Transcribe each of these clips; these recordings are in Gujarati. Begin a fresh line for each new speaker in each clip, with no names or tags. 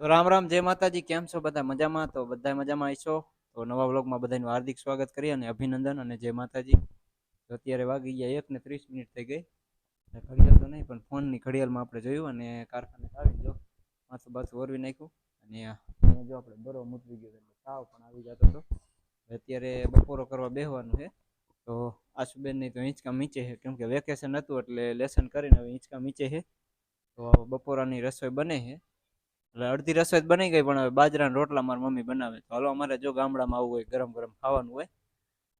તો રામ રામ, જય માતાજી, કેમ છો બધા? મજામાં? તો બધા મજામાં છો તો નવા વ્લોગમાં બધાનું હાર્દિક સ્વાગત કરીએ અને અભિનંદન અને જય માતાજી. તો અત્યારે વાગી ગયા એક ને ત્રીસ મિનિટ થઈ ગઈ. ઘડિયાળ તો નહીં, પણ ફોનની ઘડિયાળમાં આપણે જોયું અને કારખાને આવી જો, માથું બાથું ઓરવી નાખ્યું. અને અહીંયા જો આપણે બરો મૂતરી ગયો એટલે તાવ પણ આવી જતો હતો. અત્યારે બપોરો કરવા બેસવાનું છે. તો આશુબેનની તો હિંચકા નીચે છે કેમ કે વેકેશન હતું એટલે લેસન કરીને હવે હિંચકા નીચે છે. તો બપોરાની રસોઈ બને છે. એટલે અડધી રસોઈ બની ગઈ, પણ હવે બાજરાના રોટલા મારી મમ્મી બનાવે તો હાલો, અમારે જો ગામડામાં આવું હોય ગરમ ગરમ ખાવાનું હોય,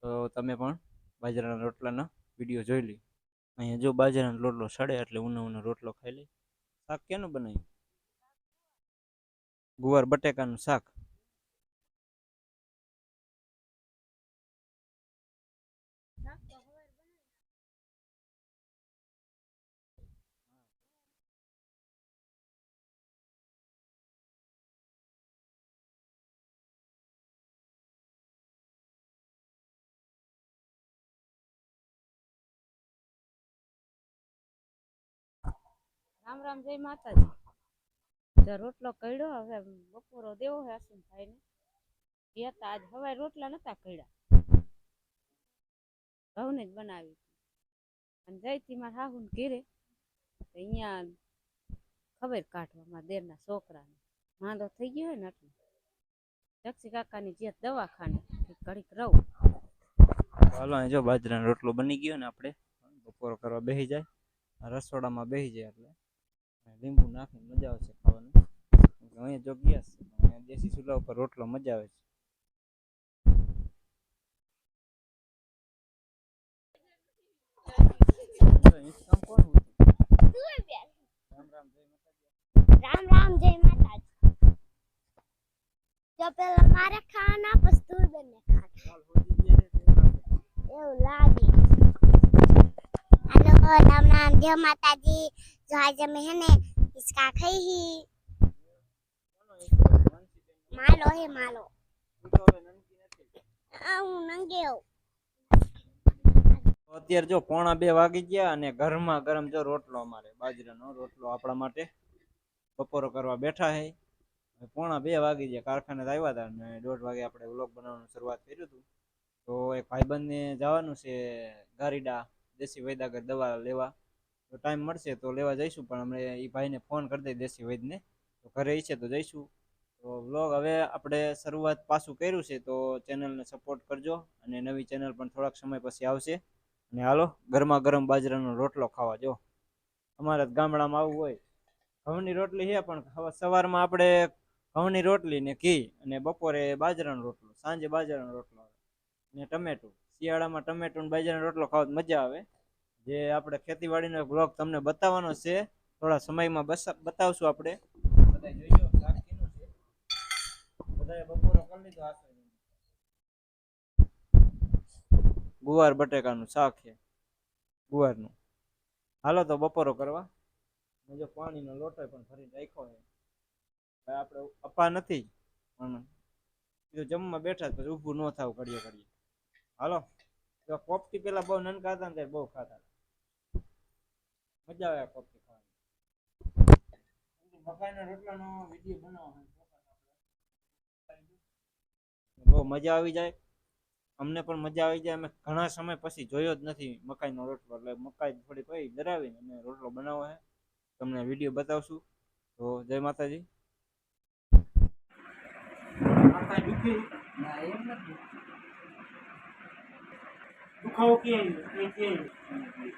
તો તમે પણ બાજરાના રોટલાના વીડિયો જોઈ લી અહીંયા જો બાજરાનો રોટલો સડે, એટલે ઉનો ઉનો રોટલો ખાઈ લઈ શાક કેનું બનાવ્યું? ગુવાર બટેકાનું શાક.
રામ રામ જય માતાજી. તો રોટલો કડ્યો હવે બપોરો દેવો હે અસીમ ભાઈને ગયા તા આજ હવે રોટલા નતા કડ્યા ઘઉંને જ બનાવી અને અને જઈતી મારા હાહુ ને ઘેરે અહીંયા ખબર કાઢવા મારા દેરના છોકરાને. માંદો થઈ ગયો હોય ને એટલે. જક્ષી કાકાની જે દવાખાને ઘડીક રહું.
હાલો જો બાજરાનો રોટલો બની ગયો ને આપણે. બપોરો કરવા બેસી જાય. રસોડામાં બેસી જાય એટલે. લીંબુ નાખીને મજા આવશે ખાવાની. કેમ અહીંયા જો ગેસ છે અહીંયા દેશી ચૂલા ઉપર રોટલો મજા આવે છે? રામ રામ જય માતાજી.
જો પેલા મારે ખાના પછી તું બંને ખાના
છે.
એવું લાગે. હાલો રામ રામ જય માતાજી. જો આજે અમે હે ને હિસકા ખાઈ હી. નંગે
અત્યારે જો પોણા બે વાગી ગયા અને ઘરમાં ગરમ જો રોટલો અમારે, બાજરાનો રોટલો આપણા માટે. બપોરો કરવા બેઠા હે. પોણા બે વાગી ગયા કારખાને આવ્યા હતા અને દોઢ વાગે આપણે વ્લોગ બનાવવાનું શરૂઆત કર્યું હતું. તો એક ભાઈબંધને જવાનું છે ગારીડા, દેશી વૈદાગર દવા લેવા. તો ટાઈમ મળશે તો લેવા જઈશું. પણ અમે એ ભાઈને ફોન કરી દઈએ દેશી વૈદને. તો ઘરે ઈચ્છે તો જઈશું. તો વ્લોગ હવે આપણે શરૂઆત પાછું કર્યું છે તો ચેનલને સપોર્ટ કરજો અને નવી ચેનલ પણ થોડાક સમય પછી આવશે. અને હાલો, ગરમા ગરમ બાજરાનો રોટલો ખાવા જો. અમારા ગામડામાં આવું હોય. ઘઉંની રોટલી છે પણ સવારમાં આપણે ઘઉંની રોટલી ને ઘી અને બપોરે બાજરાનો રોટલો, સાંજે બાજરાનો રોટલો આવે. ને ટમેટું. શિયાળામાં ટમેટું ને બાજરાનો રોટલો ખાવા મજા આવે. જે આપણે ખેતીવાડીનો બ્લોગ તમને બતાવવાનો છે, થોડા સમયમાં બસ, બતાવશું આપણે. બધા જોઈજો શાક છે. બધાએ બપોરો કરી ગુવાર બટેકાનું શાક છે, ગુવારનું. હાલો તો બપોરો કરવા. જો પાણીનો લોટો પણ ફરી રાખ્યો છે. આપણે અપા નથી. પણ જો જમવા બેઠા પછી ઊભું ન થાવ કરીએ કરીએ હાલો કોપટી પેલા બહુ નનકા હતા ને બહુ ખાતા મજા આવે કોપટી ખાવાની. મકાઈના રોટલાનો વીડિયો બનાવવાનો બહુ મજા આવી જાય. અમને પણ મજા આવી જાય. અમે ઘણા સમય પછી જોયો જ નથી મકાઈનો રોટલો. એટલે મકાઈ થોડી પડી દરાવીને અમે રોટલો બનાવો છે તમને વીડિયો બતાવશું. તો જય માતાજી.
દુખાવો ક્યાં આવ્યો?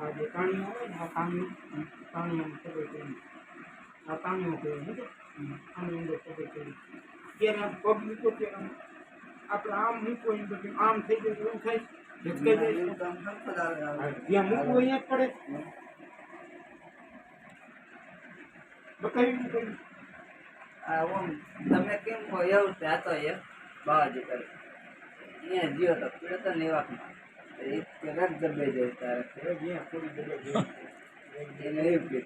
કાણિયામાં ત્રણ. આ કાણિયો કાણિયામાં ખબર આ કહેવાય સમજો? આની અંદર ખબર પડી ત્યારે આમ પગ મૂકો ત્યારે આપણે આમ મૂકો એમ તો આમ થઈ જાય એવું થાય જાય હા, મૂકવું અહીંયા જ પડે બતાવી દીધું
આ ઓમ તમે કેમ કહો એવું છે આ તો એ બાવાજી કરે અહીંયા જીઓ તો પીડતો ને એવામાં એ કે રગ જાય તારે
દબાઈ
એને એવું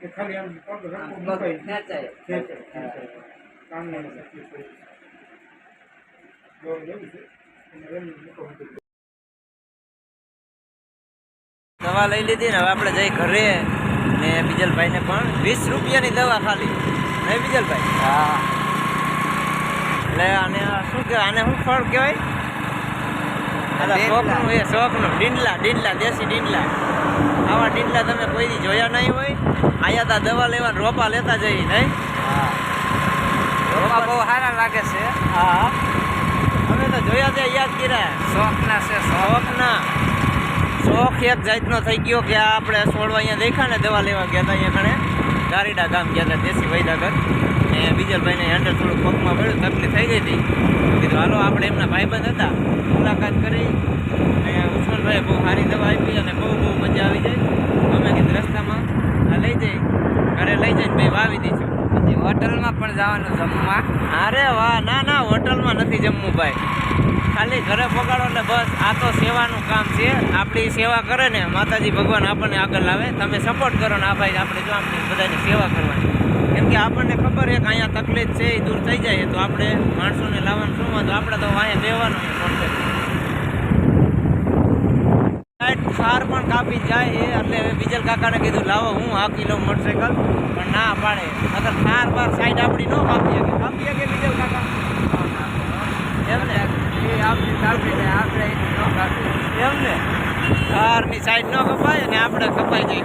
કે ખાલી આમ પગ રખો મુકાઈ
ખેંચાય.
છે
દવા લઈ લીધી ને હવે આપણે જઈ ઘરે ને બીજલભાઈ ને પણ વીસ રૂપિયાની દવા ખાલી નહીં બીજલભાઈ
હા.
એટલે આને શું કહેવાય આને શું ફળ કહેવાય? શોખનું એ શોખનું ડીંડલા ડીંડલા દેશી ડીંડલા આવા ડીંડલા તમે કોઈ દી જોયા નહીં હોય. આયા તા દવા લેવા રોપા લેતા જઈ નહીં.
હા. રોપા બહુ સારા લાગે છે.
હા. અમે તો જોયા છે યાદ કર્યા.
શોખના છે
શોખના શોખ એક જાતનો થઈ ગયો કે આપણે છોડવા અહીંયા દેખા ને દવા લેવા ગયા હતા અહીંયા કણે ગારીડા ગામ ગયા હતા દેશી વૈદાગર ને બીજલભાઈને હેન્ડલ થોડું પગમાં પડ્યું તકલીફ થઈ ગઈ હતી. કીધું હાલો આપણે એમના ભાઈબંધ હતા. મુલાકાત કરી અને ઉસ્માનભાઈએ બહુ સારી દવા આપી અને બહુ બહુ મજા આવી જાય. અમે કીધું રસ્તામાં આ લઈ જઈ ઘરે લઈ જઈને ભાઈ વાવી દઈશું
હોટલમાં પણ જવાનું જમવા?
અરે વાહ ના ના હોટલમાં નથી જમવું ભાઈ. ખાલી ઘરે પગાડો એટલે બસ, આ તો સેવાનું કામ છે. આપણી સેવા કરે ને, માતાજી ભગવાન આપણને આગળ લાવે. તમે સપોર્ટ કરો ને, આ ભાઈ આપણે જો આપણી બધાની સેવા કરવાની. કેમ કે આપણને ખબર છે કે અહીંયા તકલીફ છે એ દૂર થઈ જાય તો આપણે માણસોને લાવવાનું શું વાંધો? આપણે તો અહીંયા બેવાનું સાઈડ સાર પણ કાપી જાય એ એટલે બીજલ કાકાને કીધું, લાવો, હું આ કિલો મોટરસાઇકલ પણ ના પાડે. અગર સાર બાર સાઈડ આપણી ન કાપી શકે. કાપી શકે બીજલ કાકા એમ ને
એ આપણી કાપી દે આપણે એની ન કાપી
એમ ને કારની સાઈડ ન કપાય અને આપણે કપાઈ જાય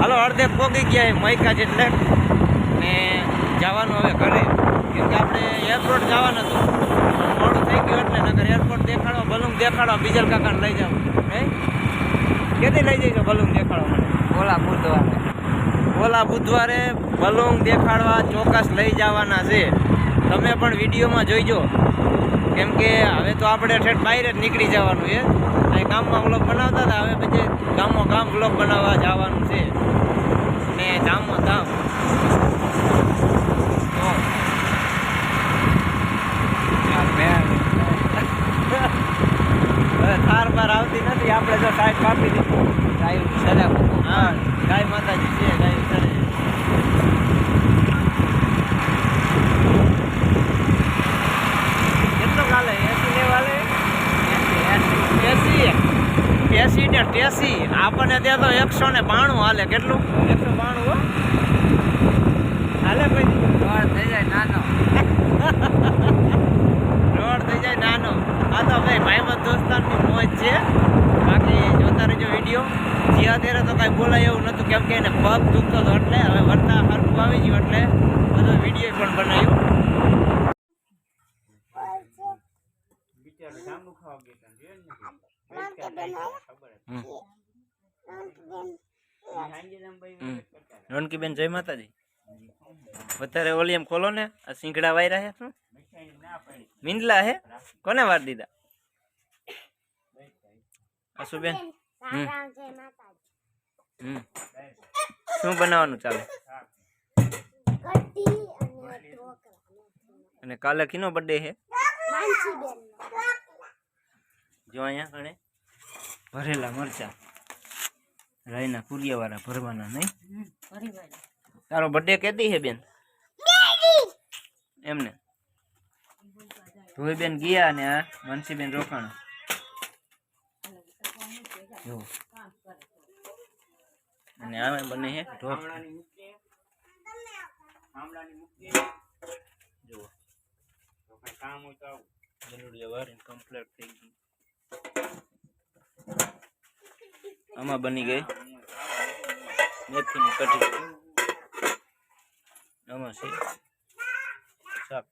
હાલો અડધે પોગી ગયા મૈકા જેટલે. ને જવાનું હવે ઘરે. કેમ કે આપણે એરપોર્ટ જવાનું હતું. મોડું થઈ ગયું એટલે નગર એરપોર્ટ દેખાડો બલૂન દેખાડવા બીજલ કાકાને લઈ જાવ હે? કેદી લઈ જઈશું બલૂન દેખાડો
ઓલા બુધવારે.
ઓલા બુધવારે બલૂન દેખાડવા ચોક્કસ લઈ જવાના છે. તમે પણ વિડીયોમાં જોઈજો. કેમ કે હવે તો આપણે ઠેઠ બહાર જ નીકળી જવાનું છે. અહીં ગામમાં વ્લોગ બનાવતા હતા હવે પછી ગામમાં ગામ વ્લોગ બનાવવા જવાનું છે. ને તો હવે થાર બાર આવતી નથી આપણે જો સાહેબ કાપી દીધું.
સાહેબ સરે
હા ગાય માતાજી છે ગાય સરે કેટલો કાલે એસી લેવા લે એસી એસી ને ટેસી આપણને ત્યાં તો એકસો ને બાણું હાલે. કેટલું? એકસો બાણું હાલે
રોડ થઈ જાય નાનો.
રોડ થઈ જાય નાનો. આ તો ભાઈ ભાઈબંધ દોસ્તારની મોજ છે. બાકી જોતા રહેજો વીડિયો. જે અત્યારે તો કાંઈ બોલાય એવું નહોતું કેમ કે એને પગ દુખતો હતો એટલે હવે વરતા હરકું આવી ગયું એટલે બધો વીડિયો પણ બનાવ્યો. રોનકીબેન જય માતાજી. વધારે ઓલી એમ ખોલો ને, આ સિંગડા વાયરા હે, શું? મીંડલા હે? કોને વાર દીધા? અશુબેન શું બનાવવાનું ચાલે?
અને
કાલે કિનો બર્થડે
માનસી
જો અહીંયા કણે ભરેલા મરચા. રાયના કુરિયાવાળા ભરવાના નહીં? તારો બર્થડે કેદી હે બેન? એમને? ધોઈબેન ગયા અને આ માનસીબેન રોકાણ. જો. અને આ બને હે ઢોક તો ગલુડિયા વારીને કમ્પ્લીટ થઈ ગઈ આમાં બની ગઈ. મેથીની કઢી. આમાં છે શાક.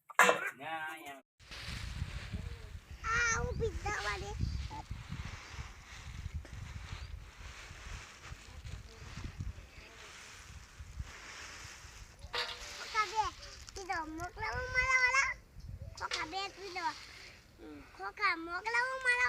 મોકલાવું મારા વાળા ખોખા બે, ખોખા મોકલાવું મારા